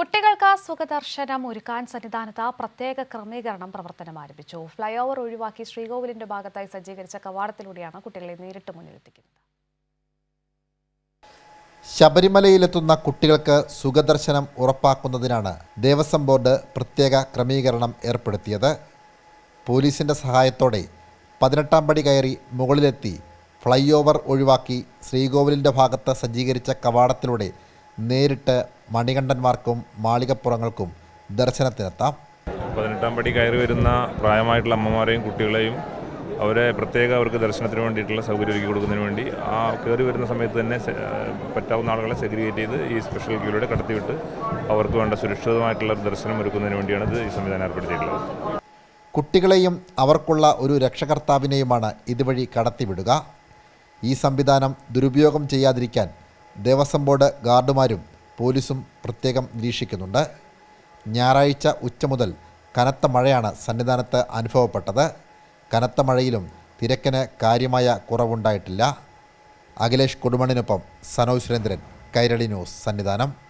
കുട്ടികൾക്ക് സുഖദർശനം ഒരുക്കാൻ സന്നിധാനത്ത് പ്രത്യേക ക്രമീകരണം പ്രവർത്തനം ആരംഭിച്ചു. ഫ്ലൈ ഓവർ ഒഴിവാക്കി ശ്രീകോവിലിന്റെ ഭാഗത്തായി സജ്ജീകരിച്ച കവാടത്തിലൂടെയാണ് കുട്ടികളെ നേരിട്ട് മുന്നിലെത്തിക്കുന്നത്. ശബരിമലയിലെത്തുന്ന കുട്ടികൾക്ക് സുഖദർശനം ഉറപ്പാക്കുന്നതിനാണ് ദേവസ്വം ബോർഡ് പ്രത്യേക ക്രമീകരണം ഏർപ്പെടുത്തിയത്. പോലീസിന്റെ സഹായത്തോടെ പതിനെട്ടാം പടി കയറി മുകളിലെത്തി ഫ്ലൈ ഓവർ ഒഴിവാക്കി ശ്രീകോവിലിന്റെ ഭാഗത്ത് സജ്ജീകരിച്ച കവാടത്തിലൂടെ നേരിട്ട് മണികണ്ഠന്മാർക്കും മാളികപ്പുറങ്ങൾക്കും ദർശനത്തിനെത്താം. പതിനെട്ടാം പടി കയറി വരുന്ന പ്രായമായിട്ടുള്ള അമ്മമാരെയും കുട്ടികളെയും അവരെ പ്രത്യേക അവർക്ക് ദർശനത്തിന് വേണ്ടിയിട്ടുള്ള സൗകര്യം ഒരുക്കി കൊടുക്കുന്നതിന് വേണ്ടി ആ കയറി വരുന്ന സമയത്ത് തന്നെ പറ്റാവുന്ന ആളുകളെ സെഗ്രിഗേറ്റ് ചെയ്ത് ഈ സ്പെഷ്യൽ ക്യൂലൂടെ കടത്തിവിട്ട് അവർക്ക് വേണ്ട സുരക്ഷിതമായിട്ടുള്ള ദർശനം ഒരുക്കുന്നതിന് വേണ്ടിയാണ് ഇത് ഈ സംവിധാനം ഏർപ്പെടുത്തിയിട്ടുള്ളത്. കുട്ടികളെയും അവർക്കുള്ള ഒരു രക്ഷകർത്താവിനെയുമാണ് ഇതുവഴി കടത്തിവിടുക. ഈ സംവിധാനം ദുരുപയോഗം ചെയ്യാതിരിക്കാൻ ദേവസ്വം ബോർഡ് ഗാർഡുമാരും പോലീസും പ്രത്യേകം നിരീക്ഷിക്കുന്നുണ്ട്. ഞായറാഴ്ച ഉച്ച മുതൽ കനത്ത മഴയാണ് സന്നിധാനത്ത് അനുഭവപ്പെട്ടത്. കനത്ത മഴയിലും തിരക്കിന് കാര്യമായ കുറവുണ്ടായിട്ടില്ല. അഖിലേഷ് കൊടുമണിനൊപ്പം സനോജ് സുരേന്ദ്രൻ കൈരളി ന്യൂസ് സന്നിധാനം.